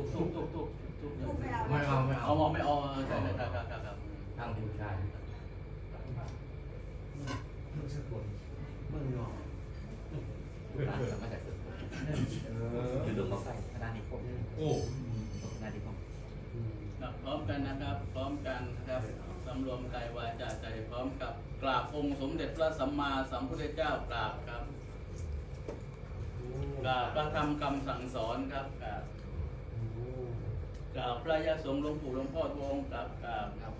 เออทุกทุกทุกทุกทุกทุกไม่เอาไม่เอาไม่เอาเอามองไม่เอาใช่ใช่ครับครับครับครับทางบูชามึงสะกดมึงงอร้านสามารถจัดสุดคือดวงมาไฟขนาดนี้ผมโอ้ขนาดนี้ผมครับพร้อมกันนะครับ พร้อมกันนะครับสำรวมกายวาจาใจพร้อมกับกราบองค์สมเด็จพระสัมมาสัมพุทธเจ้ากราบครับกราบพระธรรมคำสั่งสอนครับกราบ กราบพระยาสงฆ์หลวงปู่หลวงพ่อทุกองค์ครับกราบครับ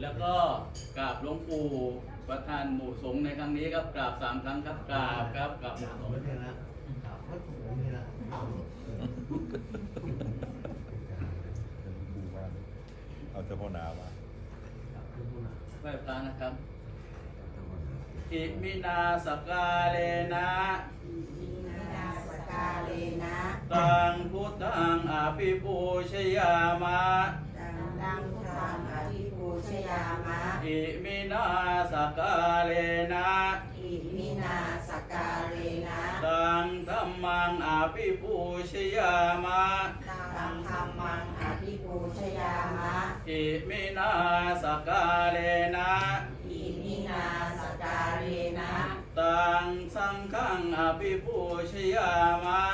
แล้วก็กราบหลวงปู่ประธานหมู่สงฆ์ในครั้งนี้ครับกราบสามครั้งครับกราบครับกราบหมู่สงไม่ฆ์ได้ละถามว่าผมไม่ละเอาเจ้าพ่อนามาไหว้พระนะครับอิมินาสกาเลนะ กาเลนะตังพุทธังอภิปูชยามะดังดังทางอภิปูชยามะ อิมินาสกาเลนะอิมินาสกาเลนะตังธรรมังอภิปูชยามะตังธรรมังอภิปูชยามะ อิมินาสกาเลนะ ภิปูชยามะ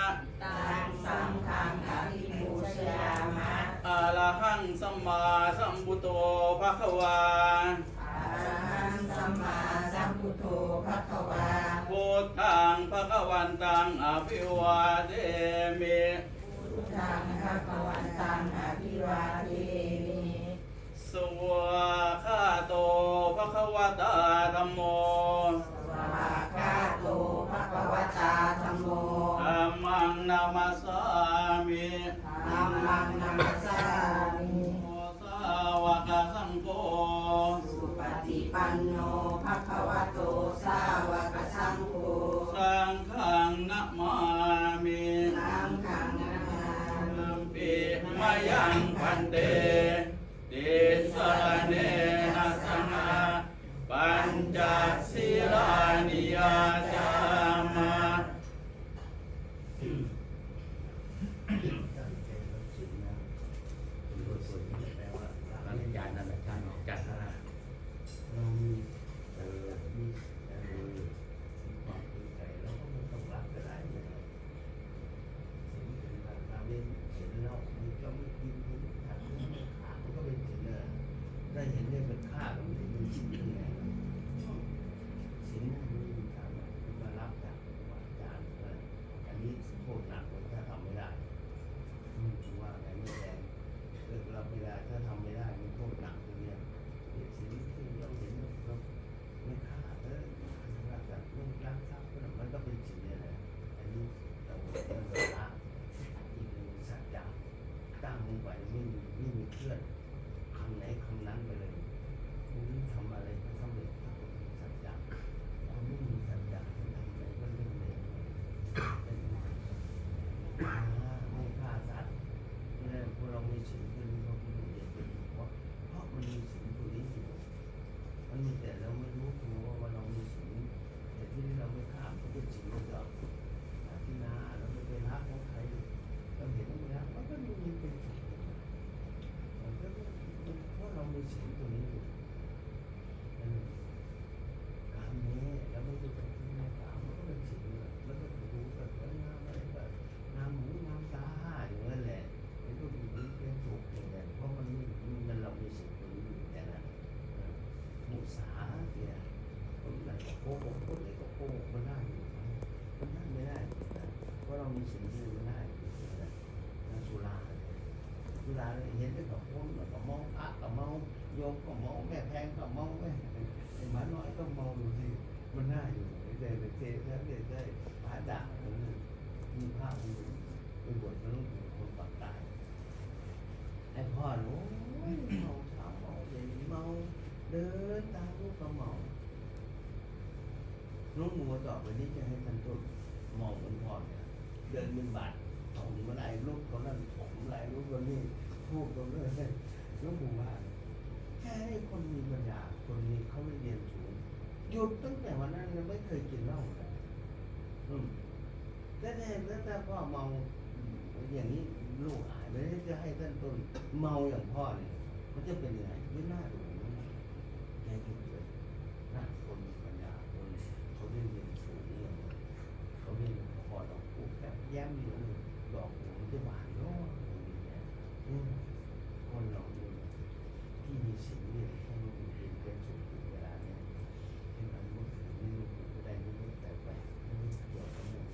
ตังสังฆังอภิปูชยามะอะระหังสัมมาสัมพุทโธภะคะวาอะระหังสัมมาสัมพุทโธภะคะวาพุทธังภะคะวันตังอภิวาเทมิพุทธังภะคะวันตังอภิวาเทมิสวาคาโตภะคะวตาธัมโม สวากขาโตภะคะว ตาธัมโมธัมมังนามัสสามิธัมมังนัมสสามิโมสาวกสังโฆสุปฏิปันโนภะคะวะโตสาวกสังโฆ สังฆังนะมามิ สังฆังนามา นัมปิมายังพันเตติสรณเนนะสังฆาปัญจศีลานิยาจามา ร้านยานนั่นแหละท่านจัดนะ เรามีเออมีเออความภูมิใจเราก็ไม่ต้องรับก็ได้เลยสิ่งที่เราเล่นเห็นเรามันก็ไม่กินมันขาดมันขาดมันก็เป็นสิ่งเลยได้เห็นเนี่ยมันฆ่าเราไม่ได้เป็นสิ่งยังไงสิ่งนั้นมันมีทางมารับจากอาจารย์เลยอันนี้โทษหนักเลยถ้าทำไม่ได้อืมว่าไงไม่แรงเลิกรับไม่ได้ ถ้าทำไม่ได้มันโทษหนักเลยเนี่ยเดี๋ยวสิ่งที่เราเห็นเราไม่ฆ่าเออรักจากเรื่องรักทรัพย์มันก็เป็นสิ่งเนี่ยแหละอันนี้เราเราละอีกหนึ่งสัจจะตั้งลงไปไม่มีไม่มีเคลื่อนคำไหนคำนั้นไปเลยวันนี้ทำอะไรก็สำเร็จถ้าคนมีสัจจะคนไม่มีสัจจะทำอะไรก็เรื่องเลยเป็นอ่าไม่ฆ่าสัตว์นี่แหละพวกเรามีสิ่งที่เราพูดเรียนเป็นเพราะเพราะมันมีสิ่งตัวนี้อยู่ มันมีแต่เราไม่รู้ตัวว่าเรามีสิ่งแต่ที่เราไม่ข้ามก็เป็นสิ่งที่เราที่นาเราไม่ไปรักของใครเราเห็นมันแล้วมันก็มีเป็นสิ่งมันก็เพราะเรามีสิ่งตัวนี้อยู่เออการนี้เราไม่ได้ไปที่ไหนตามมันก็เป็นสิ่งแล้วก็ดูแบบว่างามอะไรแบบงามหูงามตาอย่างนั้นแหละมันก็มีเป็นสุขอย่างนั้นเพราะมันมีมันเรามีสิ่งตัวนี้อยู่แต่นั้น มุสาเนี่ยคนไหนก็โกหกคนไหนก็โกหกมันได้อยู่ไหมมันได้ไม่ได้นะเพราะเรามีสิ่งที่มันได้อยู่นะนะสุราเนี่ยสุราเนี่ยเห็นได้กับคนแล้วก็เมาพระก็เมา โยมก็เมาแม่แพงก็เมาแม่ไอ้หมาน้อยก็เมาอยู่ที่มันได้อยู่ได้ไปเทแล้วได้ได้พระด่าคนนึงมีพระองค์หนึ่งไปบวชพระลูกคนปากตายไอ้พ่อหนูเมาเช้าเมาเย็นเมาเดินตามลูกกระหม่อมลูกหมูต่อไปนี้จะให้ท่านต้นมองเหมือนพ่อเนี่ยเดินเป็นบาทของมื่อไหรลูกคนนั้นผมไหรลูกคนนี้พูดตรงนี้ลูกหมูว่า ค่ให้คนมีปัญญาคนนี้เขาไม่เรียนสูงหยุดตั้งแต่วันนั้นยังไม่เคยกินเหล้าเลยอืมแล้วแต่แล้วแต่พ่อเมาอย่างนี้ลูกหายไม่ได้จะให้ท่านต้นเมาอย่างพ่อเนี่ยมันจะเป็นยังไงไม่น่าดูนะแกหยุดเลยนะคนมีปัญญาคนเขาได้เรียนสูงเนี่ยเขาเรียนพอเราพูดแบบแย้มอยู่ดอกหัวมันจะหวานเนาะอย่างเงี้ยอืมคนเราเนี่ยที่มีศีลเนี่ยต้องมีเรียนเป็นสุขอยู่เวลาเนี่ยที่มันมุดถึงนี่ลูกก็ได้ไม่รู้แต่ไปไม่รู้เกี่ยวกับมัน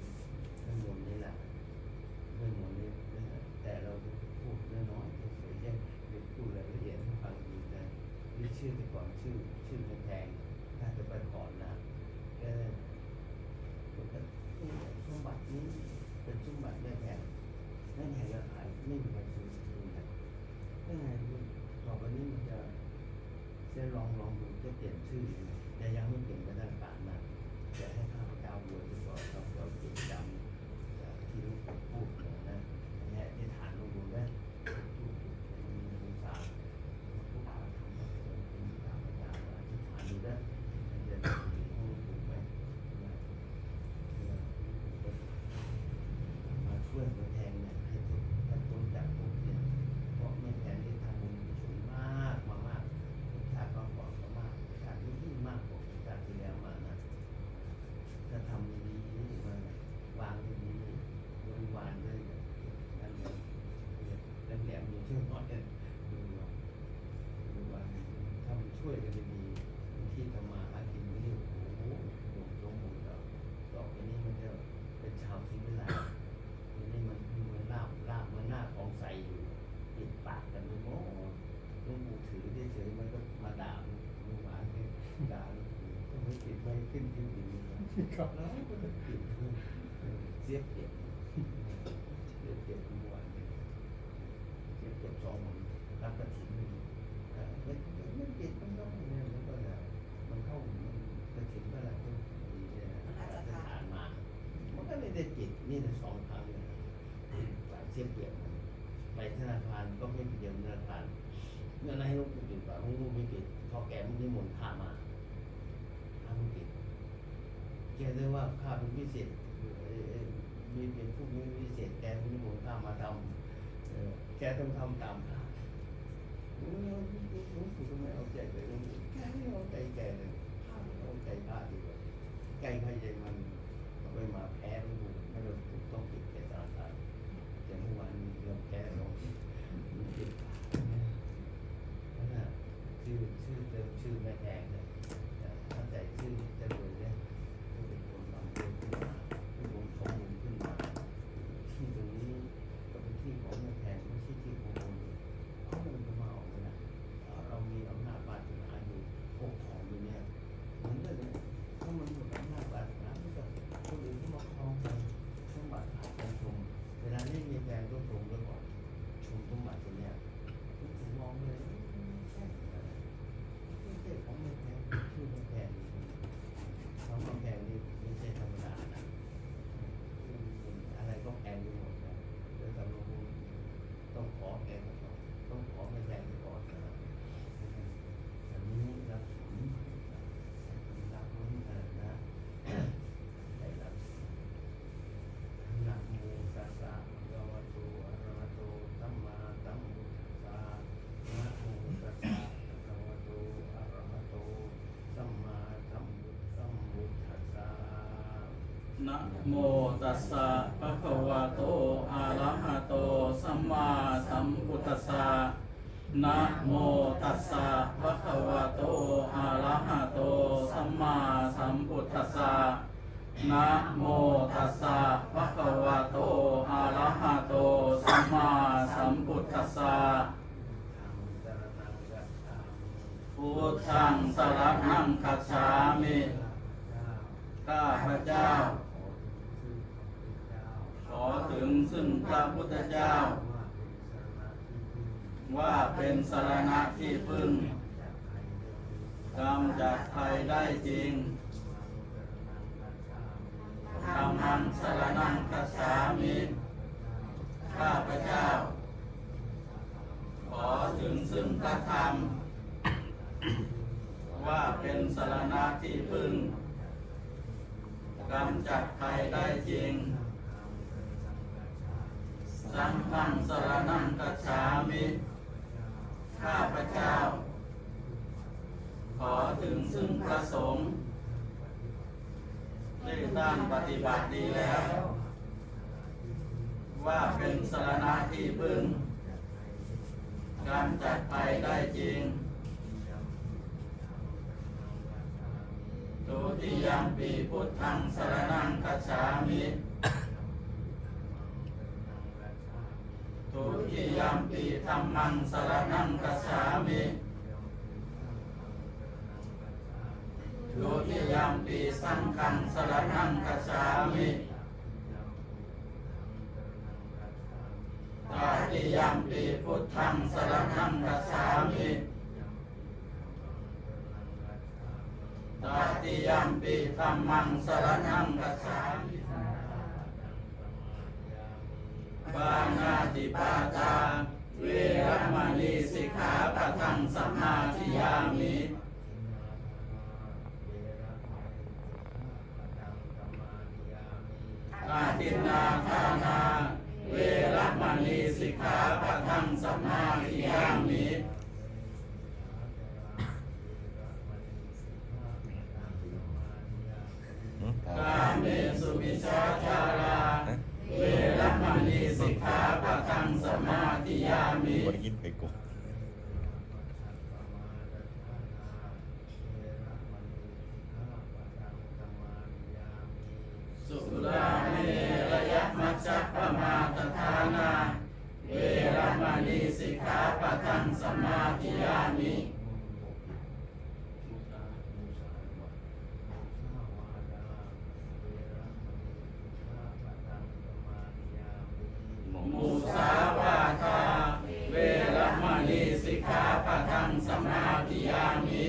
ทั้งหมดนี่แหละ เรื่องหมดนี้แต่เราพูดน้อยๆเฉยๆแยกเด็กพูดรายละเอียดให้ฟังดีนะนี่ชื่อแต่ก่อนชื่อชื่อแพงๆน่าจะไปก่อนนะก็ก็สมบัตินี้เป็น สมบัติได้แพงแม่แพงก็ขายไม่มีใครซื้อนะยังไงต่อไปนี้มันจะจะลองลองดูจะเปลี่ยนชื่อแต่ยังไม่เปลี่ยนเป็นทางการนะจะให้ข้าพเจ้าบวชดีกว่าเราเราเปลี่ยนจำ ที่ลูกพูดนะเนี่ยที่ฐานลงดูนะพูดมีมีสามผู้อ่านทำก็เป็นตามอาจารย์อธิษฐานดูนะจะมีห้องถูกไหมมาช่วยมาแทงเนี่ยให้ทุกท่านต้นจากพวกเนี่ยเพราะไม่แทนที่ทำบุญสูงมากมามากชาติก่อนก็มากชาตินี้ยิ่งมากกว่าชาติที่แล้วมานะ ถ้าทำดีๆนี่มันวางดีๆบริวารด้วยนั่นเลยแหลมๆอย่างเช่นน้อยเนี่ยบริวารบริวารถ้ามัน ช่วยกันดีๆบางที่ทำมาหากินนี่โอ้โหหมดลงหมดแล้วต่อไปนี้มันจะเป็นชาวศิลปะทีนี้มันเหมือนลาบลาบเหมันหน้าของใสอยู่ปิดปากกันไปหมดหลวงปู่ถือเฉยๆมันก็มาด่าบริวารเนี่ยด่าต้องไม่ปิดไม่ขึ้นที่ดินครับแล้วก็จะปิดขึ้นเสียบเก็บเสียบเก็บทุกวันเสียบเก็บสองวันรับกระถิ่นไม่ไม่ไม่ปิดมันก็เนี่ยมันก็จะมันเข้ามัน กระถิ่นเมื่อไหร่ก็ดีเนี่ยจะผ่านมามันก็ไม่ได้ปิดนี่ในสองครั้งเลยหลายเสียบเก็บมันไปธนาคารก็ไม่ไปเดียวธนาคารเงินให้ลูกปิดป่ะลูกไม่ปิดพอแกมันนิมนต์ข้ามาข้าไม่ปิดแกเรียกว่าข้าเป็นพิเศษเอ่อมีเป็นผู้มีพิเศษแกไม่ได้บอกข้ามาทำเอ่อแกต้องทำตามข้าหลวงหลวงปู่ทำไมเอาใจเลยหลวงปู่แกไม่เอาใจแกเลยข้าเอา ใจข้าดีกว่าใจใครใจมันเอาไปมาแพ้หลวงปู่ให้เราถูกต้องปิดแกตาตายแต่เมื่อวานมีเราแพ้เรามันปิดปากนั่นน่ะชื่อชื่อเติมชื่อแม่แดงเนี่ยถ้าใจชื่อจะรวยเนี่ย เป็นคนนำเรื่องขึ้นมาเป็นคนข้อมูลขึ้นมา ที่ตรงนี้ก็เป็นที่ของแม่แพงไม่ใช่ที่ของคนเขาเดินจะมาเอาเลยนะเรามีอำนาจบาดนาอยู่พวกของอยู่เนี่ยเหมือนกันเลยถ้ามันหมดอำนาจบาดนามันก็คนอื่นที่มาครองไปสมบัติอาจจะชมเวลานี้มีแพงต้องชมด้วยก่อนชมสมบัติตัวเนี้ยผมมองเลยไม่ใช่ไม่ใช่ของแม่แพงชื่อแม่แพง คำว่าแพงนี่ไม่ใช่ธรรมดานะอืมอะไรก็แพงไปหมดนะโดยสำหรับผมต้องขอแพงก่อนต้องขอไม่แพงก่อนนะอันนี้รับผลรับผลนะนะได้รับนะโมตัสสะภะคะวะโตอะระหะโตสัมมาสัมพุทธัสสะนะโมตัสสะภะคะวะโตอะระหะโต สัมมาสัมพุทธัมพุทธัสสะ นะโมตัสสะภะคะวะโตอะระหะโตสัมมาสัมพุทธัสสะนะโมตัสสะภะคะวะโตอะระหะโตสัมมาสัมพุทธัสสะนะโมตัสสะภะคะวะโตอะระหะโตสัมมาสัมพุทธัสสะธังสรณังกัจฉามิพุทธังสรณังคัจฉามิข้าพเจ้า ขอถึงซึ่ง พระพุทธเจ้า ว่าเป็นสรณะที่พึ่งกำจัดภัยได้จริงธรรมังสรณังคัจฉามิข้าพเจ้า ขอถึงซึ่งพระธรรม ว่าเป็นสรณะที่พึ่งกำจัดภัยได้จริง สังฆังสรนังกัจฉามิข้าพเจ้า ขอถึงซึ่งพระสงฆ์ได้ตั้งปฏิบัติดีแล้ว ว่าเป็นสรณะที่พึ่งการจัดภัยได้จริงตุติยามปีพุทธังสรนังคัจฉามิ ทุ ติยามปีธรรมังสรนังกัจฉามิทุติยามปีสังฆังสรนังกัจฉามิตาติยามปีพุทธังสรนังกัจฉามิตาติยามปีธรรมังสรนังกัจฉามิปานา ติปาตา เวรมณีสิกขาปะทังสัมมาทิยามิอาทินนาทานา เวรมณีสิกขาปะทังสัมมาทิยามิ หืม กาเมสุมิชาจารา เวรมณีสิกขาปะทังสัมมาทิยามิ บ่ได้ยินไปกบ สุราเมรยมัจจปมาตฐานา เวรมณีสิกขาปะทังสมมาธิยามิ มุสาวาทา เวรมณีสิกขาปะทังสมมาธิยามิ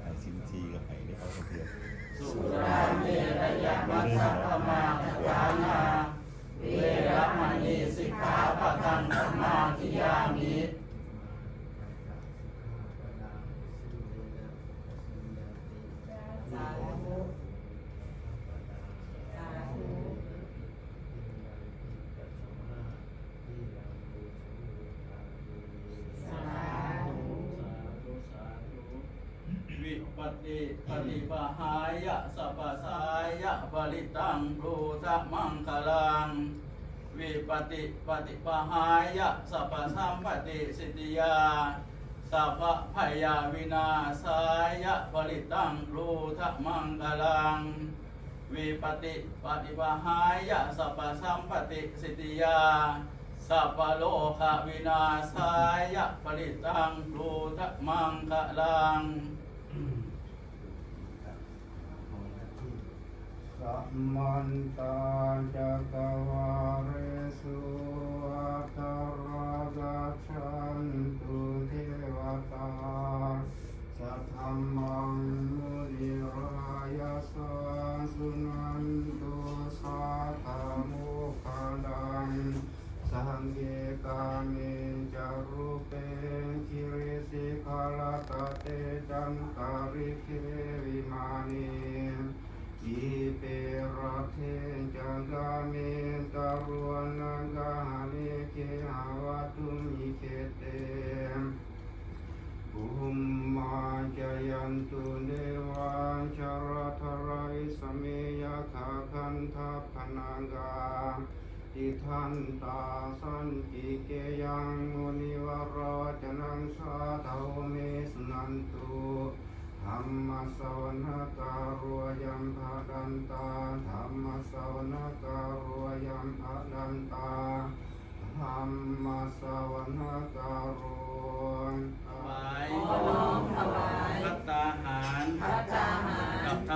ไอ้ซินซีกับไอ้ได้เขาเทียม สุราเมรยมัจจปมาตฐานา เวรมณีสิกขาปะทังสมมาธิยามิ สาธุสาธุ สาธุ วิ ปติปฏิปหายะสัพสายะปริตังรูทะมังคลังวิปติปฏิปหายะสัพสัมปติสิทธิยาสัพพยาวินาสายะปริตังรูทะมังคลังวิปติปฏิปหายะสัพสัมปติสิทธิยาสัพโลกวินาสายะปริตังรูทะมังคลัง สัมมันตาจักวาเรสุอัตรากัจฉันตุเทวตาสัทธัมมังมุนิรายาสัสสุนันตุสัทธามุขดังสังเกกามิจารุเปคิริสิขลตเตจันตาริเควิมานี อิเปรเทจังกาเมตารุนังกาเลเกหาวตุมิเคเตภูมิมาจยันตุเดวันชรทราอิสเมยคาคันทัพนางกาอิทันตาสันติเกยังมุนิวรจนังสาธาเมสนันตุ ธรรมสวนการุยัมภดันตาธรรมสวนการุยัมภดันตาธรรมสวนการุถวายขอน้อมถวายพัตตาหาร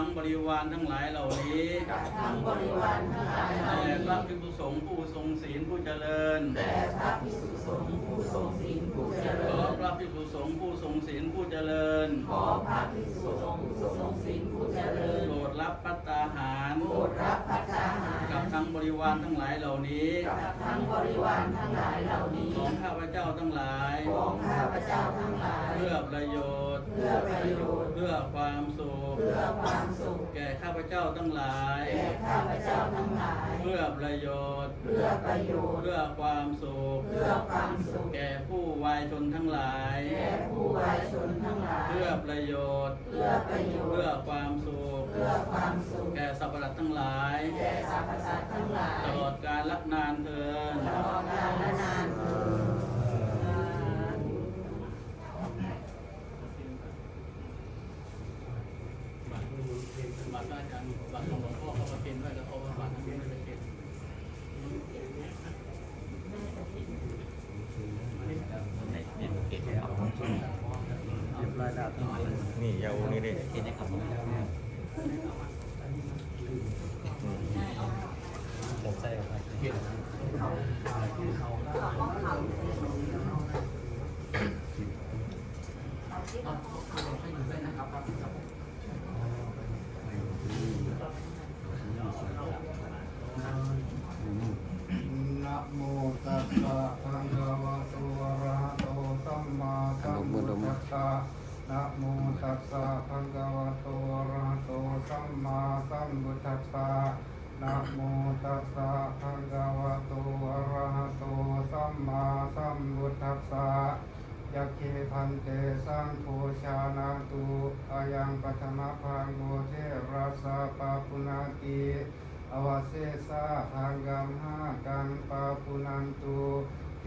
ทั้งบริวารทั้งหลายเหล่านี้กับทั้งบริวารทั้งหลายเหล่าแด่นี้พระภิกษุสงฆ์ผู้ทรงศีลผู้เจริญแด่พระภิกษุสงฆ์ผู้ทรงศีลผู้เจขริอญพระภิกษุสงฆ์ผู้ทรงศีลผู้เจริญขอพระภิกษุสงฆ์ผู้ทรงศีลผู้เจริญโปรดรับพัตตาหารโปรดรับพัฒนาหารกับทั้งบริวารทั้งหลายเหล่านี้กับทั้งบริวารทั้งหลายเหล่านี้ของข้าพเจ้าทั้งหลายของข้าพเจ้าทั้งหลายเพื่อประโยชน์เพื่อประโยชน์ เพื่อความสุข เพื่อความสุข แก่ข้าพเจ้าทั้งหลาย แก่ข้าพเจ้าทั้งหลาย เพื่อประโยชน์ เพื่อประโยชน์ เพื่อความสุข เพื่อความสุข แก่ผู้วายชนทั้งหลาย แก่ผู้วายชนทั้งหลาย เพื่อประโยชน์ เพื่อประโยชเพื่อน์ความสุข เพื่อความสุข แก่สัพพะทั้งหลาย แก่สรรพสัตว์ทั้งหลาย ตลอดกาลละนานเทินตลอดกาลและนานเทอญ บัตรบัตรอาจารย์บัตรของหลวงพ่อเข้ามาเป็นด้วยแล้วเอาบัตรนั้นไม่ได้เป็น เก็บครับ นี่อยาเอานี่ดิ เก็บนะครับผม ผมใส่ครับ นะโมตัสสะภะคะวะโตอะระหะโตสัมมาสัมพุทธัสสะนะโมตัสสะภะคะวะโตอะระหะโตสัม มาสัมพุทธัสสะนะโมตัสสะภะคะวะโตอะระหะโตสัมมาสัมพุทธัสสะยัคเคพันเตสังโฆชานาตุอายังปัทมพังโกเทรัสสะปะปุนาติอวเสสะทางกัมหากันปาปุนันตุ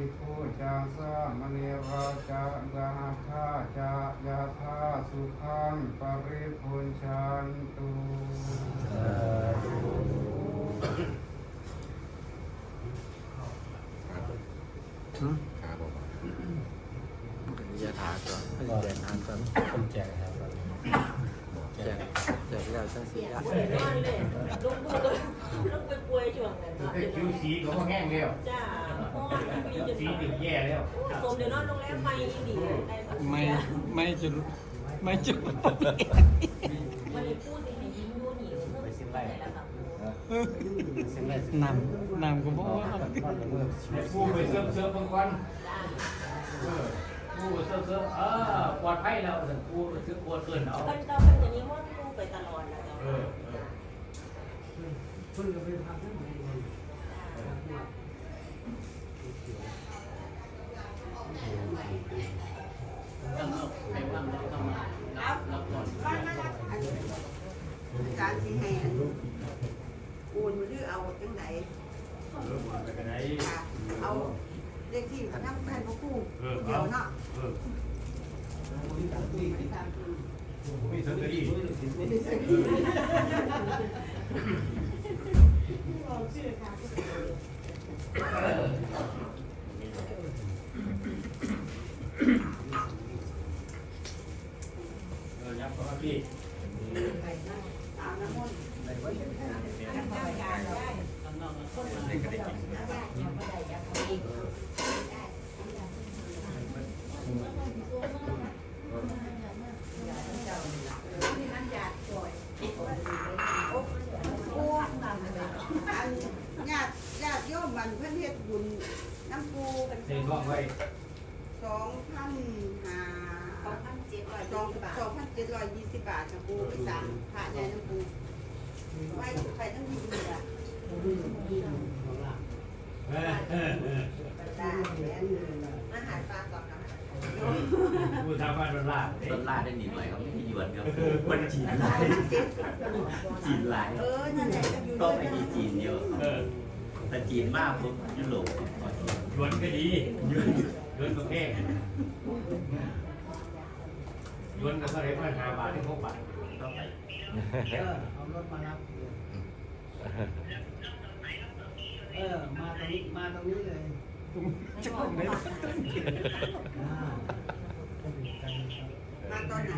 ทิพูจาสะมณีราชากาธาจะยาธาสุขังปริพุนชันตุยาถาก่อนแจกทานก่อนผมแจกครับแจกแจกแล้วจังสียาป่วยนอนเลยลุงพูดเลยลุงไปป่วยช่วงนั้นเนาะคิวสีก็แห้งแล้วจ้าเพราะว่ามีจนสีติดแย่แล้วโอ้สมเดี๋ยวนอนโรงแรมไม่อีดีได้ปะไม่ไม่จุดไม่จุดวันนี้พูดสิให้ยิ้มดูนี่ไปสิ้นไรแล้วค่ะนำนำก็บอกว่าผู้ไปเซิร์ฟเซิร์ฟบางวันู้เซิร์เซิร์เออปลอดภัยแล้วแต่ผู้คือปวดเกินเอาเพิ่นก็เป็นอย่างนี้ว่าพูไปตลอดแล้วจ้าเออเออตั้งเอาให้ว่างเราต้องมารับรับก่อนการสิให้อันโอนหรือเอาจังไหนเอา เอาเลขที่นั่งแทนพวกกูเดี๋ยวเนาะเออมีสังเกตเออยับเข้ามาพี่ ตามน้ำมนต์ ข้างนอกข้างใน โอ้อันญาติญาติโยมมันเพื่อนเฮ็ดบุญน้ำปูกัน เซ็นกล้องไว้ สองพันห้า สองพันเจ็ดร้อย สอง ยี่สิบบาท สองพันเจ็ดร้อยยี่สิบบาทน้ำปูไปสั่งพระใหญ่น้ำปูไปไปทั้งทีเลยอะ เออเออเออ ได้แล้ว อาหารปลาก่อนนะผู้ทำบ้านมันล่าต้นล่าได้หนีหน่อยครับไม่มีหยวนครับวันจีนลายเจ็ดจีนลายเออนั่นแหละอยู่ก็ด้วยไม่กันมีจีนเยอะเออแต่จีนมากปุ๊บยุโรปหยวนก็ดีหยวนหยวนก็แพงหยวนก็เท่าไหร่พันห้าบาทถึงหกบาทก็ไปเอารถมารับเออมาตรงนี้มาตรงนี้เลย จุดไหนมาตอนไหน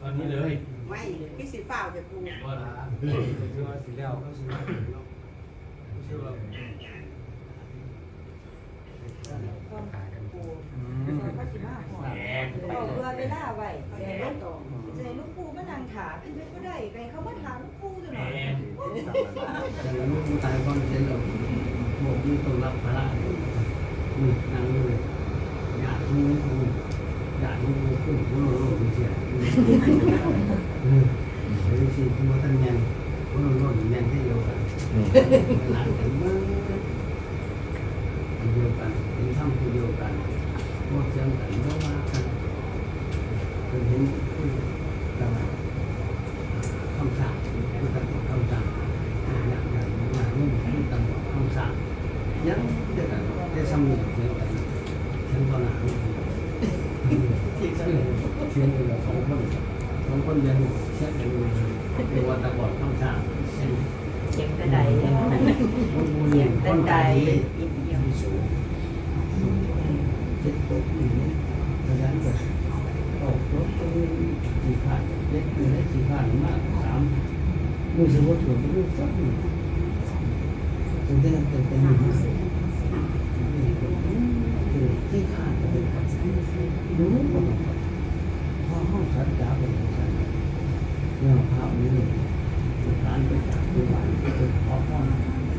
ตอนนี้เลยไม่พี่สีฟ้าจะปูว่าชื่อว่าสีเหล้าชื่อว่าอืมแหมเอาเรือไปล่าไว้แต่ไม่ตรงใจลูกปูมานั่งถามเป็นไปก็ได้ไงเขามาถามลูกปูอยู่แหน่อยมแต่ละลูกตายความเป็นเรา พวกนี้ต้องรับภาระอยู่นี่นั่งเลยอยากรู้อยากรู้ขึ้นรู้รู้เสียเออไอ้สิ่งที่มันตั้งยังรู้รู้ยังให้เดียวกันหลังกันเมื่อเดียวกันเป็นทำเดียวกันพวกเสียงกันเมื่อมากันเป็นเห็นคือกันคำสั่งคือกันคำสั่งอย่างอย่างอย่างนี้คือกันคำสั่งยังเด็กได้สำนึกเดียวกันฉันก็หนาเสียง เสียงกันสองคนสองคนยังเสียงกันเรียกว่าตะบอดคำสั่งเก็บกระไดเก็บกระไดอินเดียเจ็ดตัวนี้เพระดันก็ออกรถตรงนี้สี่พันเล็กอยู่สี่พันมากสามมือสมมติผมไม่สักหนึ่งตรงนี้เป็นเป็นหนึ่งที่ขาดเป็นรู้หมด สัจจะเป็นสัจเนี่ยภาพนี้การไปจากตัวหวานเป็นขอพ่อ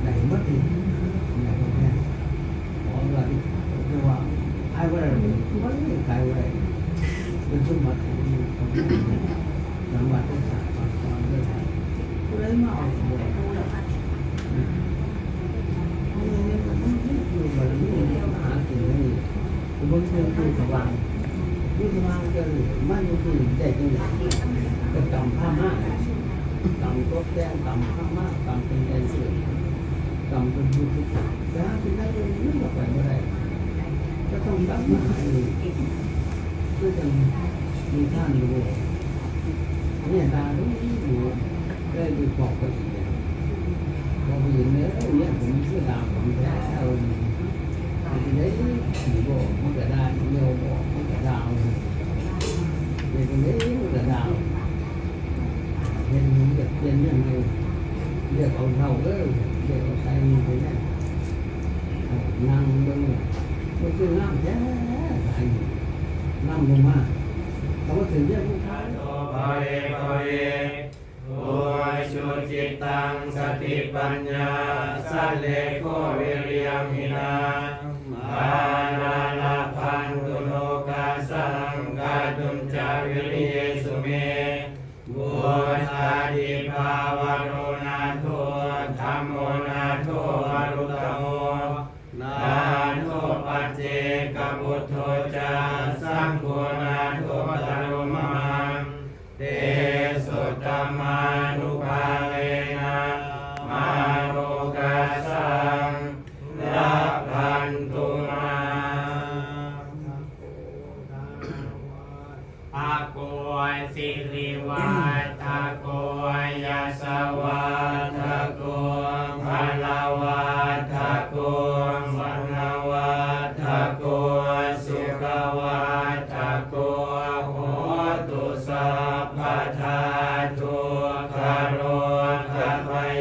ไหนมาถึง tốt đen cầm pha mát cầm เป็น đen sữa cầm เป็น vui thích giá thì nó rất là phải như này ก็ต้องตั้งมาให้เพื่อจะมีท่านดูเนี่ยตาดูดูได้ดูบอกไปอีกบอกไปอีกเนี่ยเนี่ยผมชื่อดาวผมแท้เอาทีนี้ผีบอกมันก็ได้เงียวบอกมันก็ดาวเนี่ยตรงนี้มันก็ดาว เห็นมันจะเปลี่ยนยังไงเรียกเอาเราเออเรียกเอาใจมันไปเนี่นั่งเบิ่งมันคือน้ำแท้ใสน้ำลงมาเขาก็ถึงเรียกลูกค้าโตภะเอภะเยโอชุจิตตังสติปัญญาสัลเลโกวิริยมินาอานาลาพันตุโลกาสังกาตุมจาวิริเยสุเม บุชาดิภาวโรน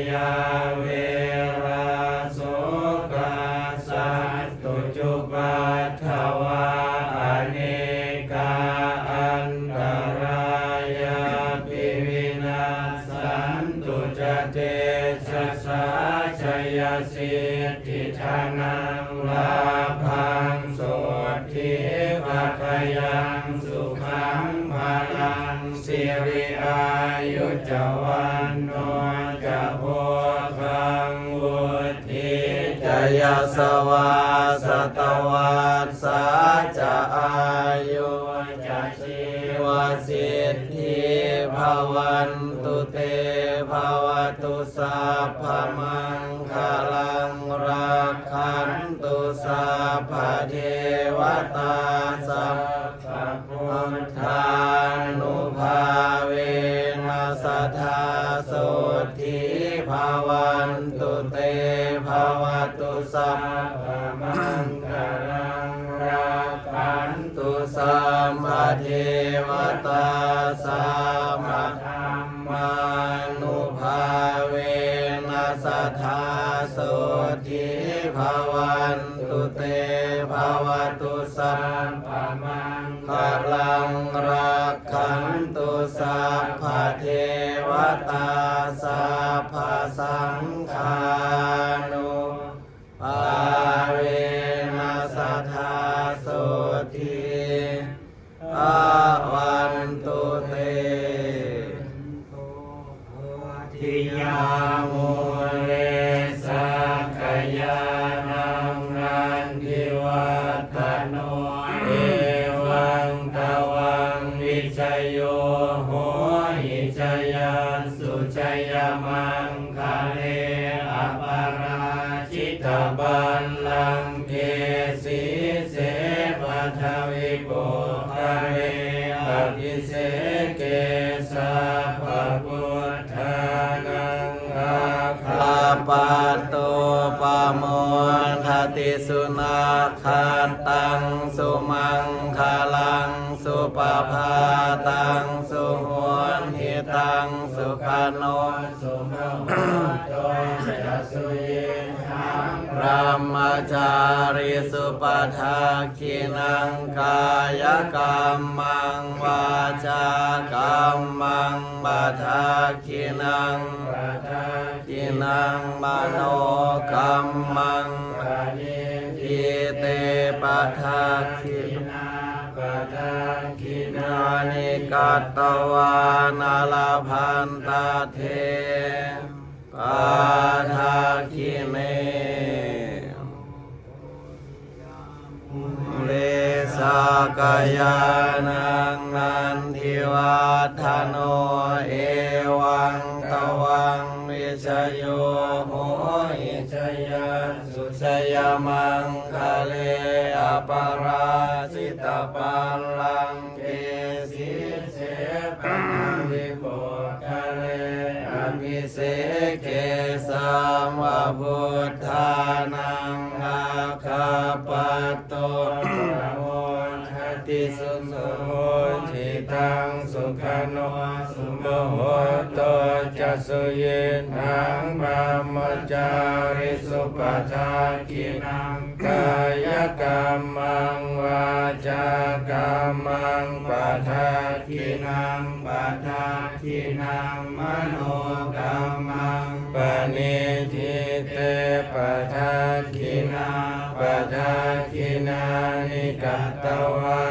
ยาเว ตาสัพพพุทธานุภาเวนัสทธาโสทิภาวันตุเตภาวตุสัพพมังคลังรักขันตุสัมปเทวตาสัม วตุสังภมังคลังรักขันตุสัพพเทวตาสัพพสังฆา มังวาจากรรมังปทาคินังปทาคินังมโนกรรมังปณิทิเตปทาคินาปทาคินานิกัตตวานาลพันตาเทปทาคิเน กยานังนันทิวัฒโนเอวังตวังวิชโยโหหิชยันสุชยมังคะเลอปาราสิตาปัลลังเกสิเสปังวิโปคะเลอภิเสเกสัมวะพุทธานังอาคาปโต ติสุโสทิตังสุขโนสุโมโหตจะสุยินังบรมจาริสุปทากินังกายกรรมังวาจากรรมังปทากินังปทากินังมโนกรรมังปณิทิเตปทากินังปทากินานิกัตตวัน